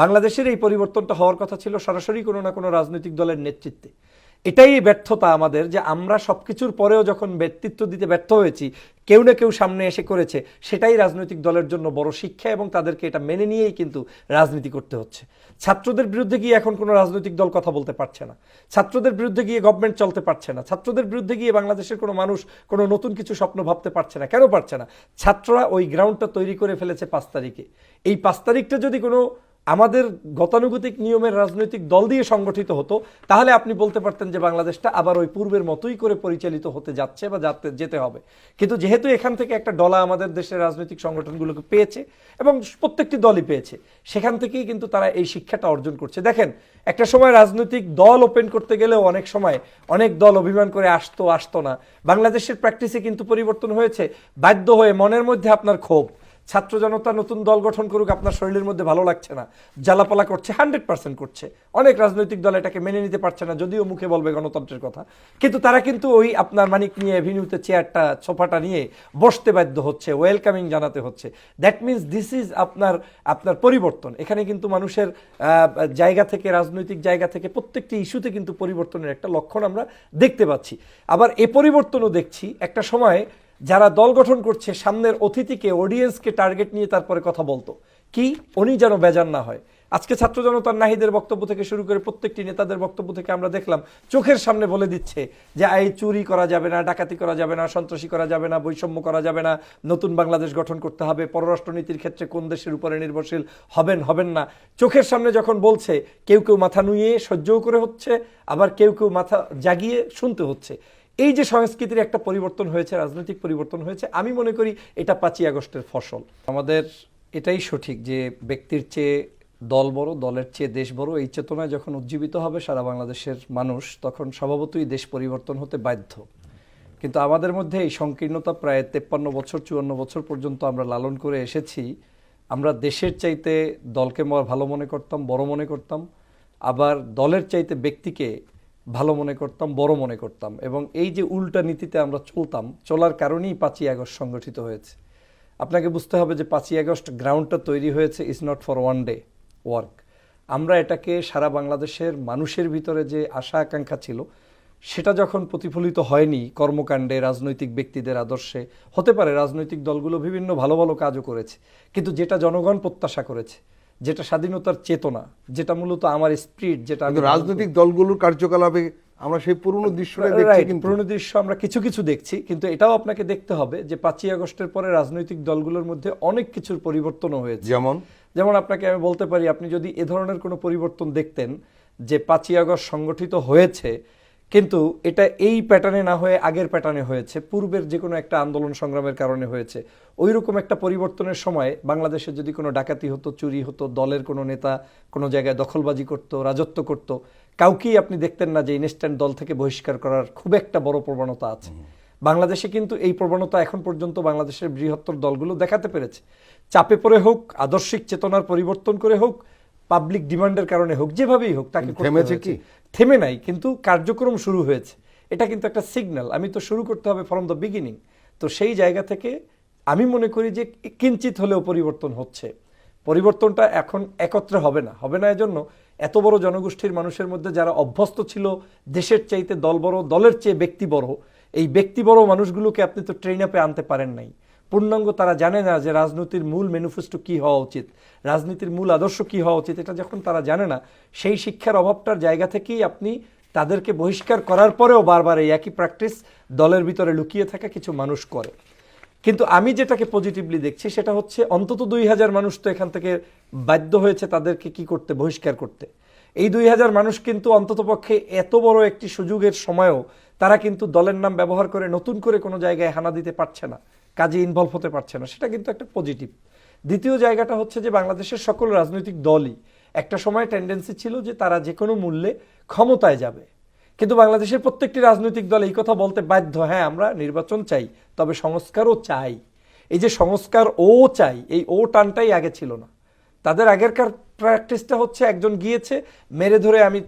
বাংলাদেশের এই পরিবর্তনটা হওয়ার কথা ছিল সরাসরি কোনো না কোনো রাজনৈতিক দলের নেতৃত্বে। এটাই ব্যর্থতা আমাদের যে আমরা সব কিছুর পরেও যখন ব্যক্তিত্ব দিতে ব্যর্থ হয়েছি, কেউ না কেউ সামনে এসে করেছে, সেটাই রাজনৈতিক দলের জন্য বড় শিক্ষা এবং তাদেরকে এটা মেনে নিয়েই কিন্তু রাজনীতি করতে হচ্ছে। ছাত্রদের বিরুদ্ধে গিয়ে এখন কোনো রাজনৈতিক দল কথা বলতে পারছে না। ছাত্রদের বিরুদ্ধে গিয়ে গভর্নমেন্ট চলতে পারছে না। ছাত্রদের বিরুদ্ধে গিয়ে বাংলাদেশের কোনো মানুষ কোনো নতুন কিছু স্বপ্ন ভাবতে পারছে না। কেন পারছে না? ছাত্ররা ওই গ্রাউন্ডটা তৈরি করে ফেলেছে পাঁচ তারিখে। এই পাঁচ তারিখটা যদি কোনো আমাদের গতানুগতিক নিয়মের রাজনৈতিক দল দিয়ে সংগঠিত হতো, তাহলে আপনি বলতে পারতেন যে বাংলাদেশটা আবার ওই পূর্বের মতোই করে পরিচালিত হতে যাচ্ছে বা যাতে, যেতে হবে। কিন্তু যেহেতু এখান থেকে একটা ডলা আমাদের দেশের রাজনৈতিক সংগঠনগুলোকে পেয়েছে এবং প্রত্যেকটি দলই পেয়েছে, সেখান থেকেই কিন্তু তারা এই শিক্ষাটা অর্জন করছে। দেখেন, একটা সময় রাজনৈতিক দল ওপেন করতে গেলেও অনেক সময় অনেক দল অভিমান করে আসতো আসতো না। বাংলাদেশের প্র্যাকটিসে কিন্তু পরিবর্তন হয়েছে। বাধ্য হয়ে মনের মধ্যে আপনার ক্ষোভ ছাত্র জনতা নতুন দল গঠন করুক, আপনার শরীরের মধ্যে ভালো লাগছে না, জ্বালাপালা করছে হান্ড্রেড পার্সেন্ট করছে। অনেক রাজনৈতিক দল এটাকে মেনে নিতে পারছে না, যদিও মুখে বলবে গণতন্ত্রের কথা। কিন্তু তারা কিন্তু ওই আপনার মানিক নিয়ে এভিনিউতে চেয়ারটা সোফাটা নিয়ে বসতে বাধ্য হচ্ছে ওয়েলকামিং জানাতে হচ্ছে। দ্যাট মিনস দিস ইজ আপনার আপনার পরিবর্তন। এখানে কিন্তু মানুষের জায়গা থেকে, রাজনৈতিক জায়গা থেকে প্রত্যেকটি ইস্যুতে কিন্তু পরিবর্তনের একটা লক্ষণ আমরা দেখতে পাচ্ছি। আবার এ পরিবর্তনও দেখছি, একটা সময় যারা দল গঠন করছে, সামনের অতিথিকে অডিয়েন্সকে টার্গেট নিয়ে তারপরে কথা বলতো। কি? উনি যেন বেজান না হয়। আজকে ছাত্র জনতার নাহিদের বক্তব্য থেকে শুরু করে প্রত্যেকটি নেতাদের বক্তব্য থেকে আমরা দেখলাম, চোখের সামনে বলে দিচ্ছে যে, এই চুরি করা যাবে না, ডাকাতি করা যাবে না, সন্ত্রাসী করা যাবে না, বৈষম্য করা যাবে না, নতুন বাংলাদেশ গঠন করতে হবে, পররাষ্ট্রনীতির ক্ষেত্রে কোন দেশের উপরে নির্ভরশীল হবেন হবেন না। চোখের সামনে যখন বলছে, কেউ কেউ মাথা নুয়ে সহ্যও করে হচ্ছে, আবার কেউ কেউ মাথা জাগিয়ে শুনতে হচ্ছে। এই যে সংস্কৃতির একটা পরিবর্তন হয়েছে, রাজনৈতিক পরিবর্তন হয়েছে, আমি মনে করি এটা পাঁচই আগস্টের ফসল। আমাদের এটাই সঠিক যে ব্যক্তির চেয়ে দল বড়, দলের চেয়ে দেশ বড়, এই চেতনায় যখন উজ্জীবিত হবে সারা বাংলাদেশের মানুষ, তখন স্বভাবতই দেশ পরিবর্তন হতে বাধ্য। কিন্তু আমাদের মধ্যে এই সংকীর্ণতা প্রায় তেপ্পান্ন বছর, চুয়ান্ন বছর পর্যন্ত আমরা লালন করে এসেছি। আমরা দেশের চাইতে দলকে ভালো মনে করতাম, বড় মনে করতাম। আবার দলের চাইতে ব্যক্তিকে ভালো মনে করতাম, বড় মনে করতাম এবং এই যে উল্টা নীতিতে আমরা চলতাম, চলার কারণেই পাঁচই আগস্ট সংগঠিত হয়েছে। আপনাকে বুঝতে হবে যে পাঁচই আগস্ট গ্রাউন্ডটা তৈরি হয়েছে is not for one day work আমরা এটাকে সারা বাংলাদেশের মানুষের ভিতরে যে আশা আকাঙ্ক্ষা ছিল, সেটা যখন প্রতিফলিত হয়নি, কর্মকাণ্ডে, রাজনৈতিক ব্যক্তিদের আদর্শে, হতে পারে রাজনৈতিক দলগুলো বিভিন্ন ভালো ভালো কাজও করেছে, কিন্তু যেটা জনগণ প্রত্যাশা করেছে যেটা স্বাধীনতার চেতনা যেটা মূলত আমার স্পিরিট যেটা রাজনৈতিক দলগুলোর কার্যকলাপে আমরা সেই পুরনো দৃশ্যটা দেখছি কিন্তু। পুরনো দৃশ্য আমরা কিছু কিছু দেখছি কিন্তু এটাও আপনাকে দেখতে হবে যে পাঁচই আগস্টের পরে রাজনৈতিক দলগুলোর মধ্যে অনেক কিছুর পরিবর্তনও হয়েছে। যেমন? যেমন আপনাকে আমি বলতে পারি আপনি যদি এ ধরনের কোনো পরিবর্তন দেখতেন যে পাঁচই আগস্ট সংগঠিত হয়েছে কিন্তু এটা এই প্যাটার্নে না হয়ে আগের প্যাটার্নে হয়েছে। পূর্বের যে কোনো একটা আন্দোলন সংগ্রামের কারণে হয়েছে। ওই রকম একটা পরিবর্তনের সময় বাংলাদেশে যদি কোনো ডাকাতি হতো চুরি হতো দলের কোনো নেতা কোনো জায়গায় দখলবাজি করত রাজত্ব করত কাউকেই আপনি দেখতেন না যে ইনস্ট্যান্ট দল থেকে বহিষ্কার করার খুব একটা বড় প্রবণতা আছে। বাংলাদেশে কিন্তু এই প্রবণতা এখন পর্যন্ত বাংলাদেশের বৃহত্তর দলগুলো দেখাতে পেরেছে। চাপে পড়ে হোক আদর্শিক চেতনার পরিবর্তন করে হোক পাবলিক ডিমান্ডের কারণে হোক যেভাবেই হোক তাকে থেমে নাই, কিন্তু কার্যক্রম শুরু হয়েছে। এটা কিন্তু একটা সিগন্যাল আমি তো শুরু করতে হবে ফ্রম দ্য বিগিনিং তো সেই জায়গা থেকে আমি মনে করি যে কিঞ্চিত হলেও পরিবর্তন হচ্ছে। পরিবর্তনটা এখন একত্রে হবে না। হবে না এজন্য এত বড় জনগোষ্ঠীর মানুষের মধ্যে যারা অভ্যস্ত ছিল, দেশের চাইতে দল বড়, দলের চেয়ে ব্যক্তি বড়, এই ব্যক্তি বড় মানুষগুলোকে আপনি তো ট্রেন আপে আনতে পারেন নাই। পূর্ণাঙ্গ তারা জানে না যে রাজনীতির মূল ম্যানিফেস্টো কি হওয়া উচিত। রাজনীতির মূল আদর্শ কি হওয়া উচিত এটা যখন তারা জানে না, সেই শিক্ষার অভাবটার জায়গা থেকেই আপনি তাদেরকে বহিষ্কার করার পরেও বারবার এই একই প্র্যাকটিস দলের ভিতরে লুকিয়ে থাকা কিছু মানুষ করে। কিন্তু আমি যেটাকে পজিটিভলি দেখছি সেটা হচ্ছে অন্তত দুই হাজার মানুষ তো এখান থেকে বাধ্য হয়েছে তাদেরকে কি করতে, বহিষ্কার করতে। এই দুই হাজার মানুষ কিন্তু অন্ততপক্ষে এত বড় একটি সুযোগের সময়ও তারা কিন্তু দলের নাম ব্যবহার করে নতুন করে কোনো জায়গায় হানা দিতে পারছে না। কাজে ইনভলভ হতে পারছে না। সেটা কিন্তু একটা পজিটিভ দ্বিতীয় জায়গাটা হচ্ছে যে বাংলাদেশের সকল রাজনৈতিক দলই একটা সময় টেন্ডেন্সি ছিল যে তারা যে কোনো মূল্যে ক্ষমতায় যাবে। কিন্তু বাংলাদেশের প্রত্যেকটি রাজনৈতিক দল এই কথা বলতে বাধ্য। হ্যাঁ আমরা নির্বাচন চাই, তবে সংস্কারও চাই। এই যে সংস্কার ও চাই, এই ও টানটাই আগে ছিল না। তাদের আগেরকার প্র্যাকটিসটা হচ্ছে একজন গিয়েছে মেরে ধরে আমি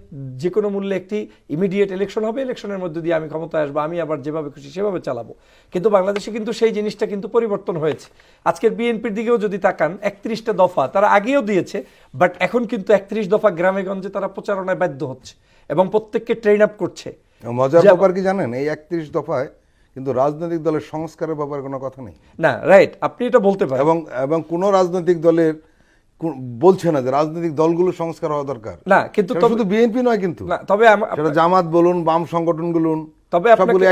যে কোনো মূল্যে একটি ইমিডিয়েট ইলেকশন হবে ইলেকশনের মধ্যে দিয়ে আমি ক্ষমতায় আসব আমি আবার যেভাবে খুশি সেভাবে চালাবো। কিন্তু বাংলাদেশে কিন্তু সেই জিনিসটা কিন্তু পরিবর্তন হয়েছে। আজকের বিএনপির দিকেও যদি তাকান একত্রিশটা দফা তারা আগেও দিয়েছে বাট এখন কিন্তু একত্রিশ দফা গ্রামে গঞ্জে তারা প্রচারণায় বাধ্য হচ্ছে এবং প্রত্যেককে ট্রেন আপ করছে। মজার ব্যাপার কি জানেন? এই একত্রিশ দফায় কিন্তু রাজনৈতিক দলের সংস্কারের ব্যাপারে কোনো কথা নেই। না রাইট আপনি এটা বলতে পারেন। এবং এবং কোন রাজনৈতিক দলের বলছে না যে রাজনৈতিক দলগুলো সংস্কার হওয়া দরকার। না কিন্তু তবে- শুধু বিএনপি নয় কিন্তু। না তবে সেটা জামাত বলুন বাম সংগঠন বলুন তবে আপনাকে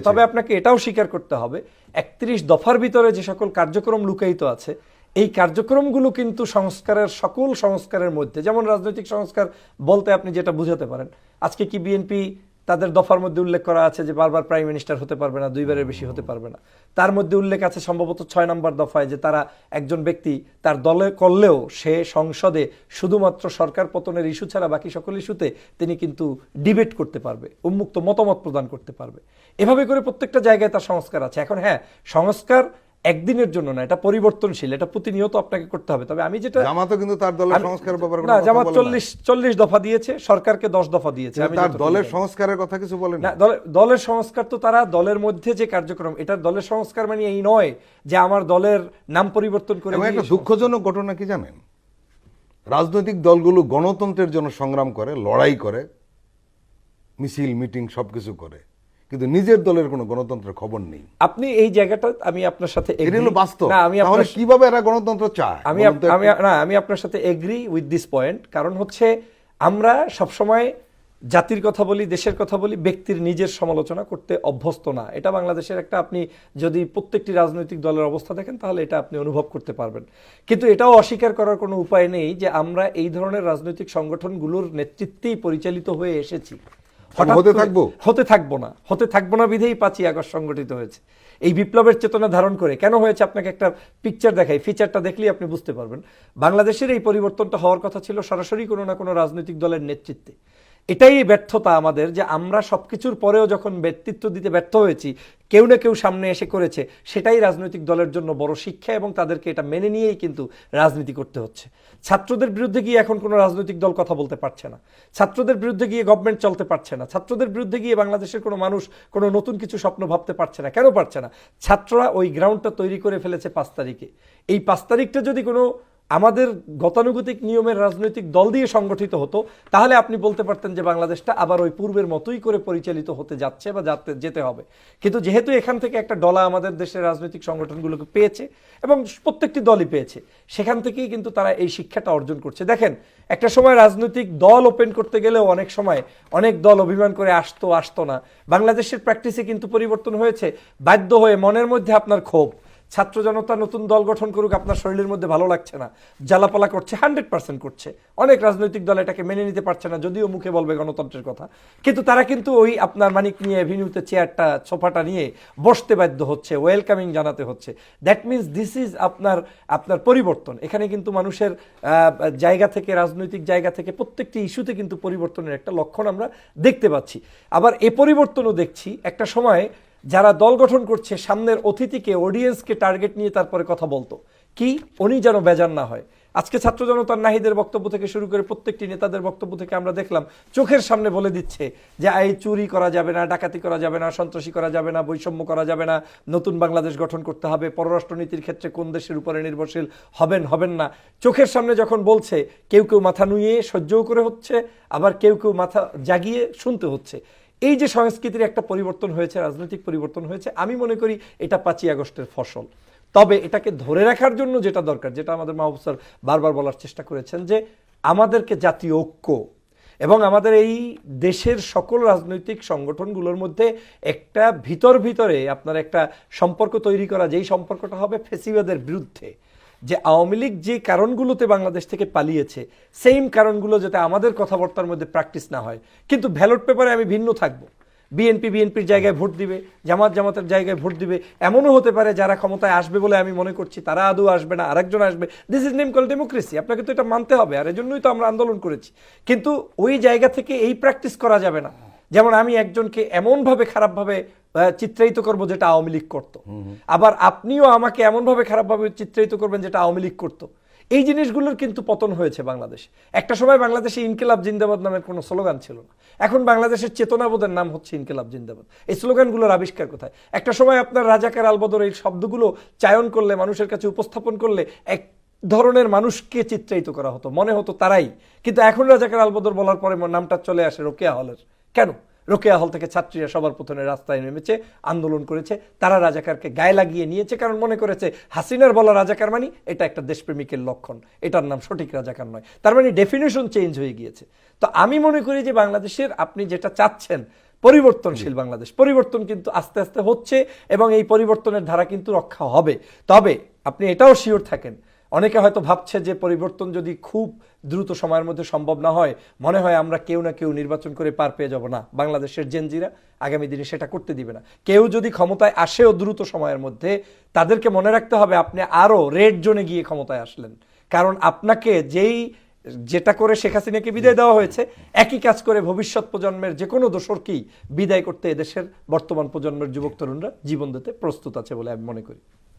তবে আপনাকে এটাও স্বীকার করতে হবে একত্রিশ দফার ভিতরে যে সকল কার্যক্রম লুকায়িত আছে এই কার্যক্রমগুলো কিন্তু সংস্কারের সকল সংস্কারের মধ্যে যেমন রাজনৈতিক সংস্কার বলতে আপনি যেটা বুঝাতে পারেন আজকে কি বিএনপি তাদের দফার মধ্যে উল্লেখ করা আছে যে বারবার প্রাইম মিনিস্টার হতে পারবে না, দুইবারের বেশি হতে পারবে না। তার মধ্যে উল্লেখ আছে সম্ভবত ছয় নম্বর দফায় যে তারা একজন ব্যক্তি তার দলে করলেও সে সংসদে শুধুমাত্র সরকার পতনের ইস্যু ছাড়া বাকি সকল ইস্যুতে তিনি কিন্তু ডিবেট করতে পারবে, উন্মুক্ত মতামত প্রদান করতে পারবে। এভাবে করে প্রত্যেকটা জায়গায় তার সংস্কার আছে। এখন হ্যাঁ সংস্কার একদিনের জন্য না এটা পরিবর্তনশীল এটা প্রতিনিয়ত আপনাকে করতে হবে। তবে আমি যেটা জামাতও কিন্তু তার দলের সংস্কারের ব্যাপারে না জামাত বলে না। চল্লিশ চল্লিশ দফা দিয়েছে সরকারকে দশ দফা দিয়েছে আমি তার দলের সংস্কারের কথা কিছু বলেন। না দলের সংস্কার তো তারা দলের মধ্যে যে কার্যক্রম এটা দলের সংস্কার মানে এই নয় যে আমার দলের নাম পরিবর্তন করে একটা দুঃখজনক ঘটনা কি জানেন? রাজনৈতিক দলগুলো গণতন্ত্রের জন্য সংগ্রাম করে লড়াই করে মিছিল মিটিং সবকিছু করে। কিন্তু নিজের দলের কোনো গণতন্ত্রের খবর নেই। আপনি এই জায়গাটা আমি আপনার সাথে এটা হলো বাস্তব। না আমি আপনার কীভাবে এরা গণতন্ত্র চায়? আমি আমি না আমি আপনার সাথে এগ্রি উইথ দিস পয়েন্ট কারণ হচ্ছে আমরা সবসময় জাতির কথা বলি দেশের কথা বলি ব্যক্তির নিজের সমালোচনা করতে অভ্যস্ত না। এটা বাংলাদেশের একটা আপনি যদি প্রত্যেকটি রাজনৈতিক দলের অবস্থা দেখেন তাহলে এটা আপনি অনুভব করতে পারবেন। কিন্তু এটাও অস্বীকার করার কোনো উপায় নেই যে আমরা এই ধরনের রাজনৈতিক সংগঠনগুলোর নেতৃত্বেই পরিচালিত হয়ে এসেছি। হতে থাকব? হতে থাকব না। হতে থাকব না বিধেই পাঁচই আগস্ট সংগঠিত হয়েছে। এই বিপ্লবের চেতনা ধারণ করে কেন হয়েছে? আপনাকে একটা পিকচার দেখাই। ফিচারটা দেখলেই আপনি বুঝতে পারবেন। বাংলাদেশের এই পরিবর্তনটা হওয়ার কথা ছিল সরাসরি কোনো না কোনো রাজনৈতিক দলের নেতৃত্বে। এটাই ব্যর্থতা আমাদের যে আমরা সবকিছুর পরেও যখন ব্যক্তিত্ব দিতে ব্যর্থ হয়েছি, কেউ না কেউ সামনে এসে করেছে, সেটাই রাজনৈতিক দলের জন্য বড় শিক্ষা এবং তাদেরকে এটা মেনে নিয়েই কিন্তু রাজনীতি করতে হচ্ছে। ছাত্রদের বিরুদ্ধে গিয়ে এখন কোনো রাজনৈতিক দল কথা বলতে পারছে না। ছাত্রদের বিরুদ্ধে গিয়ে গভর্নমেন্ট চলতে পারছে না। ছাত্রদের বিরুদ্ধে গিয়ে বাংলাদেশের কোনো মানুষ কোনো নতুন কিছু স্বপ্ন ভাবতে পারছে না। কেন পারছে না? ছাত্ররা ওই গ্রাউন্ডটা তৈরি করে ফেলেছে পাঁচ তারিখে। এই পাঁচ তারিখটা যদি কোনো আমাদের গতানুগতিক নিয়মের রাজনৈতিক দল দিয়ে সংগঠিত হতো, তাহলে আপনি বলতে পারতেন যে বাংলাদেশটা আবার ওই পূর্বের মতোই করে পরিচালিত হতে যাচ্ছে বা যাতে, যেতে হবে। কিন্তু যেহেতু এখান থেকে একটা ডলা আমাদের দেশের রাজনৈতিক সংগঠনগুলোকে পেয়েছে এবং প্রত্যেকটি দলই পেয়েছে, সেখান থেকেই কিন্তু তারা এই শিক্ষাটা অর্জন করছে। দেখেন, একটা সময় রাজনৈতিক দল ওপেন করতে গেলেও অনেক সময় অনেক দল অভিমান করে আসতো আসতো না। বাংলাদেশের প্র্যাকটিসে কিন্তু পরিবর্তন হয়েছে, বাধ্য হয়ে মনের মধ্যে আপনার ক্ষোভ। ছাত্র জনতা নতুন দল গঠন করুক, আপনার শরীরের মধ্যে ভালো লাগছে না, জ্বালাপালা করছে, হান্ড্রেড পার্সেন্ট করছে। অনেক রাজনৈতিক দল এটাকে মেনে নিতে পারছে না, যদিও মুখে বলবে গণতন্ত্রের কথা। কিন্তু তারা কিন্তু ওই আপনার মানিক নিয়ে এভিনিউতে চেয়ারটা, সোফাটা নিয়ে বসতে বাধ্য হচ্ছে, ওয়েলকামিং জানাতে হচ্ছে। দ্যাট মিনস দিস ইজ আপনার আপনার পরিবর্তন। এখানে কিন্তু মানুষের জায়গা থেকে, রাজনৈতিক জায়গা থেকে প্রত্যেকটি ইস্যুতে কিন্তু পরিবর্তনের একটা লক্ষণ আমরা দেখতে পাচ্ছি। আবার এ পরিবর্তনও দেখছি, একটা সময় যারা দল গঠন করছে, সামনের অতিথিকে অডিয়েন্সকে টার্গেট নিয়ে তারপরে কথা বলতো। কি? উনি যেন বেজান না হয়। আজকে ছাত্র জনতার নাহিদের বক্তব্য থেকে শুরু করে প্রত্যেকটি নেতাদের বক্তব্য থেকে আমরা দেখলাম, চোখের সামনে বলে দিচ্ছে যে এই চুরি করা যাবে না, ডাকাতি করা যাবে না, সন্ত্রাসী করা যাবে না, বৈষম্য করা যাবে না, নতুন বাংলাদেশ গঠন করতে হবে, পররাষ্ট্রনীতির ক্ষেত্রে কোন দেশের উপরে নির্ভরশীল হবেন হবেন না। চোখের সামনে যখন বলছে, কেউ কেউ মাথা নুয়ে সহ্যও করে হচ্ছে, আবার কেউ কেউ মাথা জাগিয়ে শুনতে হচ্ছে। এই যে সংস্কৃতির একটা পরিবর্তন হয়েছে, রাজনৈতিক পরিবর্তন হয়েছে, আমি মনে করি এটা পাঁচই আগস্টের ফসল। তবে এটাকে ধরে রাখার জন্য যেটা দরকার, যেটা আমাদের মাহবুব স্যার বারবার বলার চেষ্টা করেছেন যে আমাদেরকে জাতীয় ঐক্য এবং আমাদের এই দেশের সকল রাজনৈতিক সংগঠনগুলোর মধ্যে একটা ভিতর ভিতরে আপনার একটা সম্পর্ক তৈরি করা, যেই সম্পর্কটা হবে ফেসিবাদের বিরুদ্ধে। যে আওয়ামী লীগ যে কারণগুলোতে বাংলাদেশ থেকে পালিয়েছে সেম কারণগুলো যাতে আমাদের কথাবার্তার মধ্যে প্র্যাকটিস না হয়। কিন্তু ব্যালট পেপারে আমি ভিন্ন থাকব। বিএনপি বিএনপির জায়গায় ভোট দিবে, জামাত জামাতের জায়গায় ভোট দিবে, এমনও হতে পারে যারা ক্ষমতায় আসবে বলে আমি মনে করছি, তারা আদৌ আসবে না, আরেকজন আসবে। This is name call democracy আপনাকে তো এটা মানতে হবে, আর এজন্যই তো আমরা আন্দোলন করেছি। কিন্তু ওই জায়গা থেকে এই প্র্যাকটিস করা যাবে না। যেমন আমি একজনকে এমনভাবে খারাপভাবে চিত্রায়িত করব যেটা আওয়ামী লীগ করতো। আবার আপনিও আমাকে এমনভাবে খারাপভাবে চিত্রায়িত করবেন যেটা আওয়ামী লীগ করতো। এই জিনিসগুলোর কিন্তু পতন হয়েছে বাংলাদেশে। একটা সময় বাংলাদেশে ইনকিলাব জিন্দাবাদ নামের কোনো স্লোগান ছিল না। এখন বাংলাদেশের চেতনাবোধের নাম হচ্ছে ইনকিলাব জিন্দাবাদ। এই স্লোগানগুলোর আবিষ্কার কোথায়? একটা সময় আপনার রাজাকার আলবদর এই শব্দগুলো চায়ন করলে মানুষের কাছে উপস্থাপন করলে এক ধরনের মানুষকে চিত্রায়িত করা হতো। মনে হতো তারাই। কিন্তু এখন রাজাকার আলবদর বলার পরে নামটা চলে আসে রোকেয়া হলের। কেন? রোকেয়া হল থেকে ছাত্রীরা সবার প্রথমে রাস্তায় নেমেছে আন্দোলন করেছে তারা রাজাকারকে গায়ে লাগিয়ে নিয়েছে কারণ মনে করেছে হাসিনার বলা রাজাকার মানি এটা একটা দেশপ্রেমিকের লক্ষণ এটার নাম সঠিক রাজাকার নয়। তার মানে ডেফিনেশন চেঞ্জ হয়ে গিয়েছে। তো আমি মনে করি যে বাংলাদেশের আপনি যেটা চাচ্ছেন পরিবর্তনশীল বাংলাদেশ পরিবর্তন কিন্তু আস্তে আস্তে হচ্ছে এবং এই পরিবর্তনের ধারা কিন্তু রক্ষা হবে। তবে আপনি এটাও শিওর থাকেন অনেকে হয়তো ভাবছে যে পরিবর্তন যদি খুব দ্রুত সময়ের মধ্যে সম্ভব না হয়, মনে হয় আমরা কেউ না কেউ নির্বাচন করে পার পেয়ে যাব না। বাংলাদেশের জেনজিরা আগামী দিনে সেটা করতে দিবে না। কেউ যদি ক্ষমতায় আসেও দ্রুত সময়ের মধ্যে, তাদেরকে মনে রাখতে হবে আপনি আরও রেড জোনে গিয়ে ক্ষমতায় আসলেন। কারণ আপনাকে যেই, যেটা করে শেখ হাসিনাকে বিদায় দেওয়া হয়েছে, একই কাজ করে ভবিষ্যৎ প্রজন্মের যে কোনো দোসরকেই বিদায় করতে এদেশের বর্তমান প্রজন্মের যুবক তরুণরা জীবন দিতে প্রস্তুত আছে বলে আমি মনে করি।